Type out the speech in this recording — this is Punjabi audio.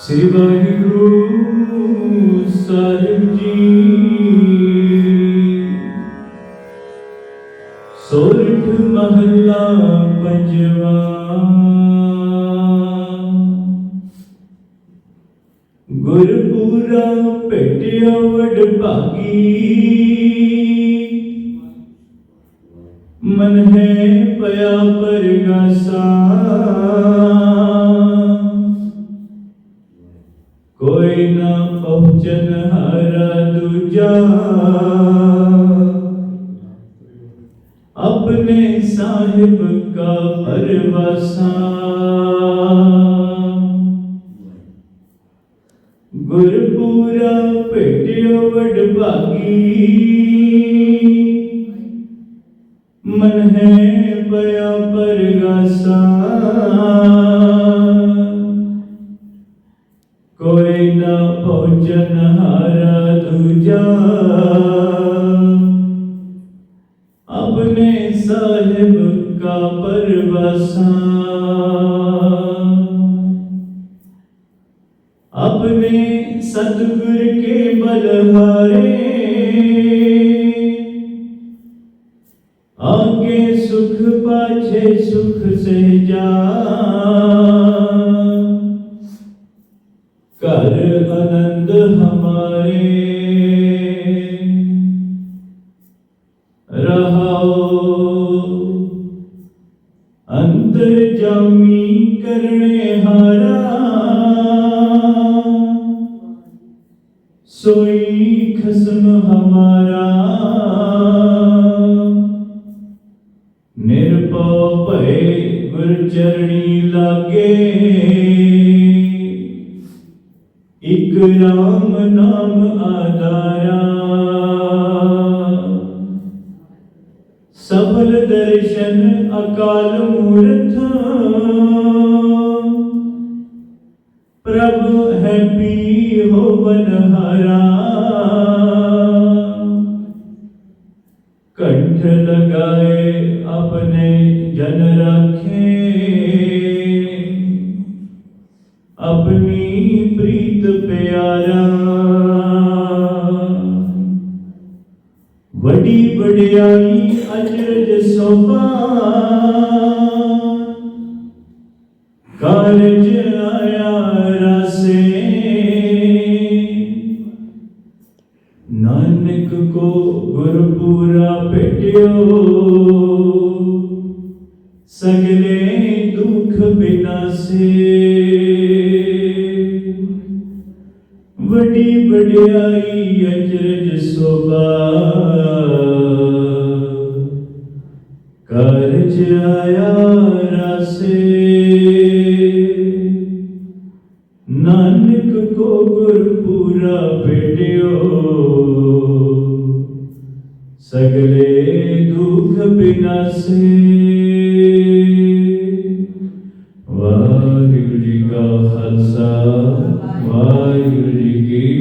ਸ੍ਰੀ ਵਾਹਿਗੁਰੂ ਸਾਹਿਬ ਜੀ। ਸੋਰਠ ਮਹੱਲਾ ਪੰਜਵਾ। ਗੁਰਪੂਰਾ ਭੇਟਿਆ ਵਡ ਭਾਗੀ। ਮਨ ਹੈ ਪਿਆ ਪਰਗਾਸਾ। ਕੋਈ ਨਾ ਪਹੁੰਚਨ ਹਰਾ ਦੂਜਾ। ਆਪਣੇ ਸਾਹਿਬ ਕਾ ਪਰਵਾਸਾ। ਗੁਰਪੂਰਾ ਭੇਟਿਓ ਵਡ ਭਾਗੀ ਮਨ ਹੈ ਪਿਆ ਪਰਗਾਸਾ। ਕੋਈ ਨਾ ਪਹੁੰਚਨ ਹਾਰਾ ਦੂਜਾ। ਆਪਣੇ ਸਾਹਿਬ ਕਾ ਪਰਵਾਸਾ। ਆਪਣੇ ਸਤਿਗੁਰ ਕੇ ਬਲਹਾਰੇ ਆਗੇ ਸੁਖ ਪਾਛੇ ਸੁਖ ਸਹਿਜਾ ਘਰ ਆਨੰਦ ਹਮਾਰੇ ਰਹਾਓ ਅੰਤਰ ਜਾਮੀ ਕਰਨੇ ਹਾਰਾ ਸੋਈ ਖਸਮ ਹਮਾਰਾ ਨਿਰਭਉ ਭਏ ਗੁਰ ਚਰਣੀ ਲਾਗੇ ਇਕ ਰਾਮ ਨਾਮ ਆਧਾਰਾ। ਸਫਲ ਦਰਸ਼ਨ ਅਕਾਲ ਮੂਰਤ ਪ੍ਰਭ ਹੈ ਪੀ ਹੋਵਨ ਹਰਾ। ਕੰਠ ਲਗਾਏ ਵੱਡੀ ਵਡਿਆਈ ਅਜਰਜ ਸੋਭਾ। ਕਾਰਜ ਆਇਆ ਰਸੇ। ਨਾਨਕ ਕੋ ਗੁਰਪੂਰਾ ਭੇਟਿਓ। ਸਗਲੇ ਦੁਖ ਬਿਨਾਸੇ। ਵੱਡੀ ਵਡਿਆਈ ਅਜਰਜ ਸੋਭਾ। ਰਚਾਇਆ ਰਸੇ। ਨਾਨਕ ਕੋ ਗੁਰਪੂਰਾ ਭੇਟਿਓ। ਸਗਲੇ ਦੁਖ ਬਿਨਾਸੇ। ਵਾਹਿਗੁਰੂ ਜੀ ਕਾ ਖਾਲਸਾ, ਵਾਹਿਗੁਰੂ ਜੀ ਕੀ